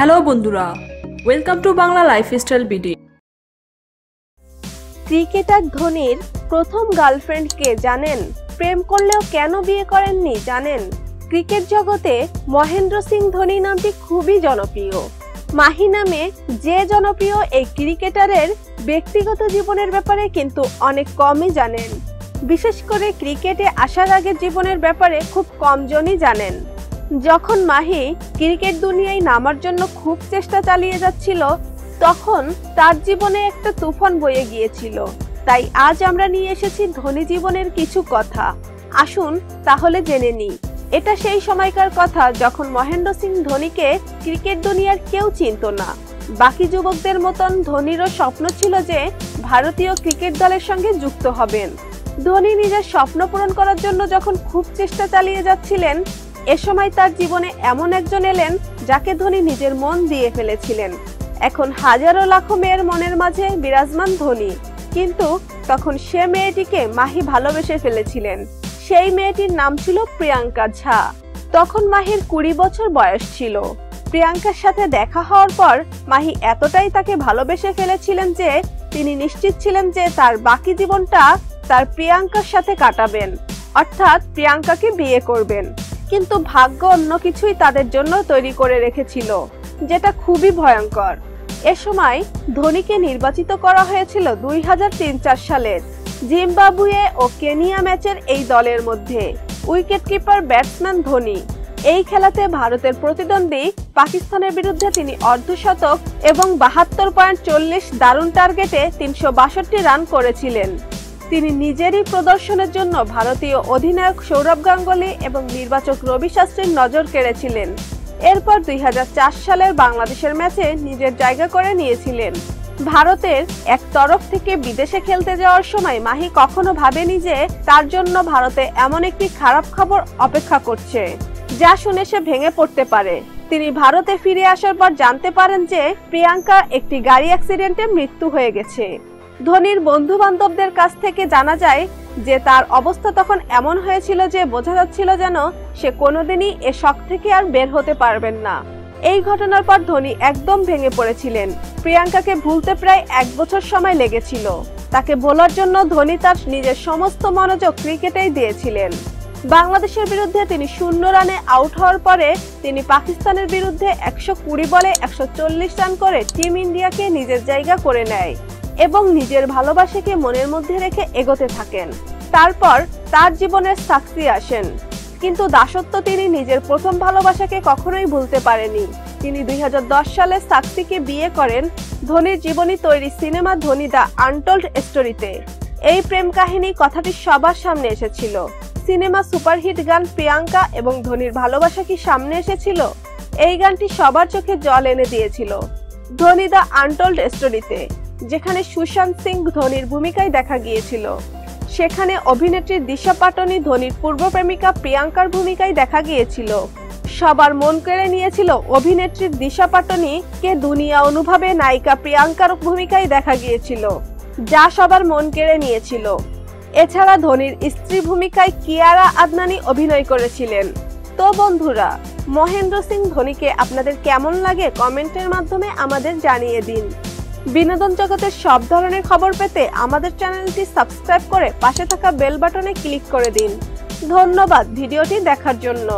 Hello বন্ধুরা welcome to Bangla lifestyle BD cricketer ধোনির প্রথম গার্লফ্রেন্ড কে জানেন? প্রেম করলেও কেন বিয়ে করেননি জানেন? ক্রিকেট জগতে মহেন্দ্র সিং ধোনি নামটি খুবই জনপ্রিয়। মাহি নামে যে জনপ্রিয় এই ক্রিকেটারের ব্যক্তিগত জীবনের ব্যাপারে কিন্তু অনেক কমই জানেন। বিশেষ করে ক্রিকেটে আসার আগের জীবনের ব্যাপারে খুব কমজনই জানেন। যখন মাহি ক্রিকেট দুনিয়ায় নামার জন্য খুব চেষ্টা চালিয়ে যাচ্ছিল, তখন তার জীবনে একটা তুফান বয়ে গিয়েছিল। তাই আজ আমরা নিয়ে এসেছি ধনী জীবনের কিছু কথা। আসুন তাহলে জেনে নিই। এটা সেই সময়কার কথা যখন মহেন্দ্র সিং ধোনিকে ক্রিকেট দুনিয়ার কেউ চিনত না। বাকি যুবকদের মতন ধোনিরও স্বপ্ন ছিল যে ভারতীয় ক্রিকেট দলের সঙ্গে যুক্ত হবেন। ধোনি নিজের স্বপ্ন পূরণ করার জন্য যখন খুব চেষ্টা চালিয়ে যাচ্ছিলেন এ সময় তার জীবনে এমন একজন এলেন যাকে ধোনি নিজের মন দিয়ে ফেলেছিলেন। এখন হাজারো লাখো মেয়ের মনের মাঝে বিরাজমান ধোনি। কিন্তু তখন সে মেয়েটিকে মাহি ভালোবেসে ফেলেছিলেন। সেই মেয়েটির নাম ছিল প্রিয়াঙ্কা ঝা। তখন মাহির কুড়ি বছর বয়স ছিল। প্রিয়াঙ্কার সাথে দেখা হওয়ার পর মাহি এতটাই তাকে ভালোবেসে ফেলেছিলেন যে তিনি নিশ্চিত ছিলেন যে তার বাকি জীবনটা তার প্রিয়াঙ্কার সাথে কাটাবেন। অর্থাৎ প্রিয়াঙ্কাকে বিয়ে করবেন। কিন্তু ভাগ্য অন্য কিছুই তাদের জন্য তৈরি করে রেখেছিল, যেটা খুবই ভয়ঙ্কর। এ সময় ধোনিকে নির্বাচিত করা হয়েছিল দুই হাজার তিন চার সালের জিম্বাবুয়ে ও কেনিয়া ম্যাচের এই দলের মধ্যে। উইকেট কিপার ব্যাটসম্যান ধোনি, এই খেলাতে ভারতের প্রতিদ্বন্দ্বী পাকিস্তানের বিরুদ্ধে তিনি অর্ধশতক এবং বাহাত্তর পয়েন্ট চল্লিশ দারুণ টার্গেটে তিনশো বাষট্টি রান করেছিলেন। তিনি নিজেরই প্রদর্শনের জন্য ভারতীয় অধিনায়ক সৌরভ গাঙ্গুলি এবং নির্বাচক রবি শাস্ত্রীর নজর কেড়েছিলেন। এরপর দুই হাজার চার সালের বাংলাদেশের ম্যাচে নিজের জায়গা করে নিয়েছিলেন। ভারতের এক তরফ থেকে বিদেশে খেলতে যাওয়ার সময় মাহি কখনো ভাবেনি যে তার জন্য ভারতে এমন একটি খারাপ খবর অপেক্ষা করছে, যা শুনে সে ভেঙে পড়তে পারে। তিনি ভারতে ফিরে আসার পর জানতে পারেন যে প্রিয়াঙ্কা একটি গাড়ি অ্যাক্সিডেন্টে মৃত্যু হয়ে গেছে। ধোনির বন্ধু বান্ধবদের কাছ থেকে জানা যায় যে তার অবস্থা তখন এমন হয়েছিল যে বোঝা যাচ্ছিল যেন সে কোনোদিনই এ শখ থেকে আর বের হতে পারবেন না। এই ঘটনার পর ধোনি একদম ভেঙে পড়েছিলেন। প্রিয়াঙ্কাকে ভুলতে প্রায় এক বছর সময় লেগেছিল। তাকে বলার জন্য ধোনি তার নিজের সমস্ত মনোযোগ ক্রিকেটেই দিয়েছিলেন। বাংলাদেশের বিরুদ্ধে তিনি শূন্য রানে আউট হওয়ার পরে তিনি পাকিস্তানের বিরুদ্ধে একশো কুড়ি বলে একশো চল্লিশ রান করে টিম ইন্ডিয়াকে নিজের জায়গা করে নেয়। এবং নিজের ভালোবাসাকে মনের মধ্যে রেখে এগোতে থাকেন। তারপর তার জীবনের সাকসি আসেন। কিন্তু দাসত্ব তিনি নিজের প্রথম ভালোবাসাকে কখনোই ভুলতে পারেনি তিনি দুই হাজার দশ সালে সাকসিকে বিয়ে করেন ধোনির জীবনী তৈরি সিনেমা ধোনি দ্য আনটোল্ড স্টোরিতে। এই প্রেম কাহিনী কথাটি সবার সামনে এসেছিল। সিনেমা সুপারহিট গান প্রিয়াঙ্কা এবং ধোনির ভালোবাসা কি সামনে এসেছিল? এই গানটি সবার চোখে জল এনে দিয়েছিল। ধোনি দ্য আনটোল্ড স্টোরিতে। যেখানে সুশান্ত সিং ধোনির ভূমিকায় দেখা গিয়েছিল। সেখানে অভিনেত্রী দিশা পাটনি ধোনির পূর্ব প্রেমিকা প্রিয়াঙ্কার ভূমিকায় দেখা গিয়েছিল। সবার মন কেড়ে নিয়েছিল অভিনেত্রী দিশা পাটনি কে দুনিয়া অনুভবে নায়িকা প্রিয়াঙ্কার ভূমিকায় দেখা গিয়েছিল, যা সবার মন কেড়ে নিয়েছিল। এছাড়া ধোনির স্ত্রী ভূমিকায় কিয়ারা আদনানি অভিনয় করেছিলেন। তো বন্ধুরা, মহেন্দ্র সিং ধোনিকে আপনাদের কেমন লাগে কমেন্টের মাধ্যমে আমাদের জানিয়ে দিন। বিনোদন জগতের সব ধরনের খবর পেতে আমাদের চ্যানেলটি সাবস্ক্রাইব করে পাশে থাকা বেল বাটনে ক্লিক করে দিন। ধন্যবাদ ভিডিওটি দেখার জন্য।